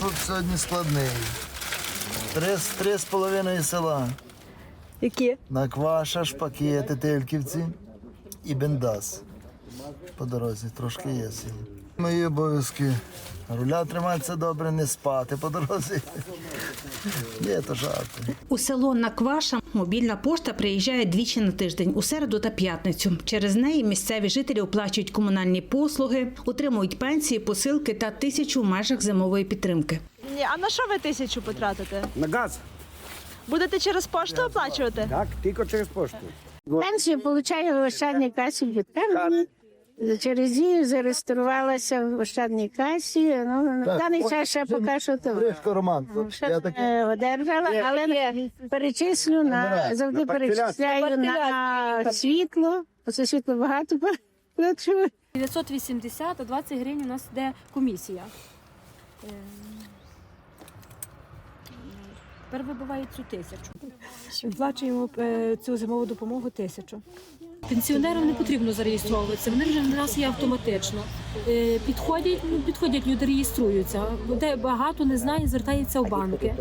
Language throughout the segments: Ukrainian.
маршрут сьогодні складний. Три, три з половиною села. Які? Накваша, шпаки, Тетельківці і Бендас. По дорозі трошки є сіл. Мої обов'язки. Руля триматися добре, не спати по дорозі. Є то жарти. У село Накваша мобільна пошта приїжджає двічі на тиждень у середу та п'ятницю. Через неї місцеві жителі оплачують комунальні послуги, отримують пенсії, посилки та тисячу в межах зимової підтримки. Ні, а на що ви тисячу потратите? На газ. Будете через пошту оплачувати? Так, тільки через пошту. Пенсію получаю в Ощадній касі в Біткані. Через дію зареєструвалася в Ощадній касі. Ну, на даний час ще поки що то Кришка, Роман. ще Я такий. не одержала, але перечислю на завжди перечисляю на світло. Оце світло багато плачу. 980, а 20 гривень у нас йде комісія. Е, Тепер вибивають цю тисячу. Виплачуємо е, цю зимову допомогу тисячу. Пенсіонерам не потрібно зареєстровуватися, вони вже в нас є автоматично. Е, Підходять, ну, підходять люди, реєструються. Де багато не знає, звертається в банки.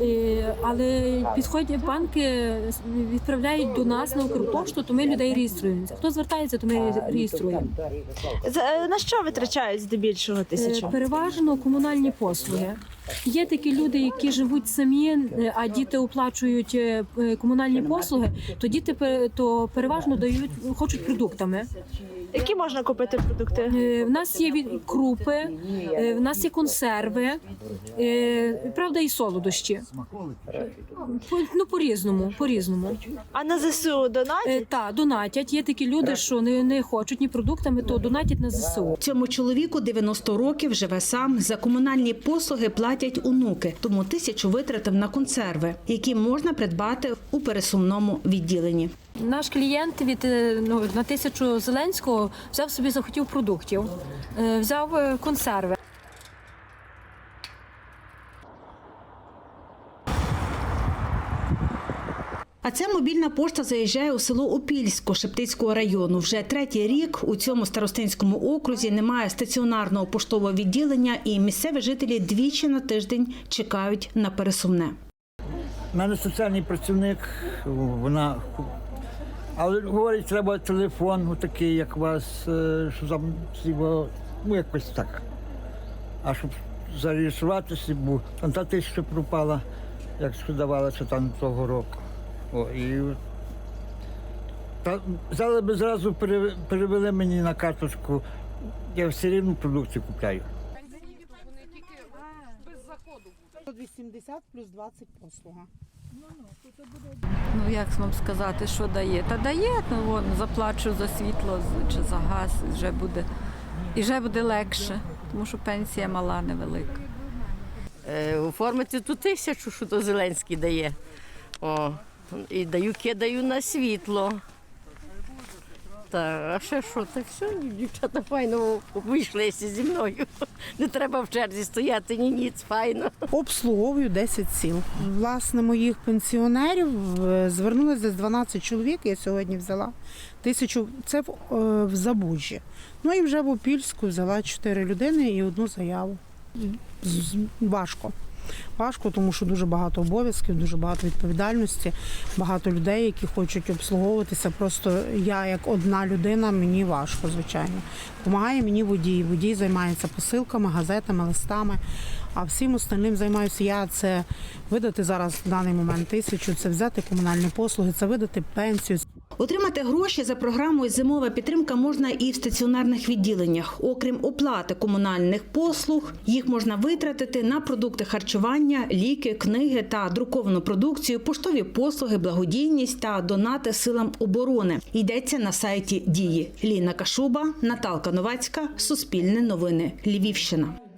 Е, Але підходять банки, відправляють до нас на Укрпошту, то ми людей реєструємося. Хто звертається, то ми реєструємо. Е, На що витрачають здебільшого тисячу? Переважно комунальні послуги. Є такі люди, які живуть самі, е, а діти оплачують е, е, комунальні послуги, то діти то переважно дають хочуть продуктами. Які можна купити продукти? Е, В нас є від- крупи, е, в нас є консерви, е, правда, і солодощі. Ну по різному, по різному. А на ЗСУ донатять? Е, Та донатять. Є такі люди, що не, не хочуть ні продуктами, то донатять на ЗСУ. Цьому чоловіку 90 років живе сам. За комунальні послуги платять онуки, тому тисячу витратив на консерви, які можна придбати у пересувному відділенні. Наш клієнт від е, ну, на тисячу Зеленського взяв собі захотів продуктів, Е, взяв е, консерви. А ця мобільна пошта заїжджає у село Опільсько Шептицького району. Вже третій рік у цьому старостинському окрузі немає стаціонарного поштового відділення, і місцеві жителі двічі на тиждень чекають на пересувне. У мене соціальний працівник, вона. Але говорить, треба телефон, такий, як у вас, е, що там його, ну якось так. А щоб зареєструватися, бо там та тисяча пропала, як що там того року. О, і та, взяли би зразу перевели мені на карточку, я все рівно продукцію купляю. Тільки без заходу 180 плюс 20 послуга. Ну як вам сказати, що дає? Та дає, ну вон, заплачу за світло чи за газ, і вже буде, і вже буде легше, тому що пенсія мала невелика. Е, оформити ту тисячу, що то Зеленський дає. О, і даю, кидаю на світло. Та, а ще що, так все, дівчата файно вийшлися зі мною. Не треба в черзі стояти, ні ніц, файно. Обслуговую 10 сіл. Власне, моїх пенсіонерів е, звернулося десь 12 чоловік. Я сьогодні взяла тисячу. Це в, е, в Забужжі. Ну і вже в Опільську взяла 4 людини і одну заяву. Важко. Важко, тому що дуже багато обов'язків, дуже багато відповідальності, багато людей, які хочуть обслуговуватися. Просто я, як одна людина, мені важко, звичайно. Помагає мені водій. Водій займається посилками, газетами, листами. А всім остальним займаюся я. Це видати зараз в даний момент тисячу, це взяти комунальні послуги, це видати пенсію. Отримати гроші за програмою Зимова підтримка можна і в стаціонарних відділеннях. Окрім оплати комунальних послуг, їх можна витратити на продукти харчування, ліки, книги та друковану продукцію, поштові послуги, благодійність та донати силам оборони. Йдеться на сайті Дії. Ліна Кашуба, Наталка Новацька, Суспільне новини, Львівщина.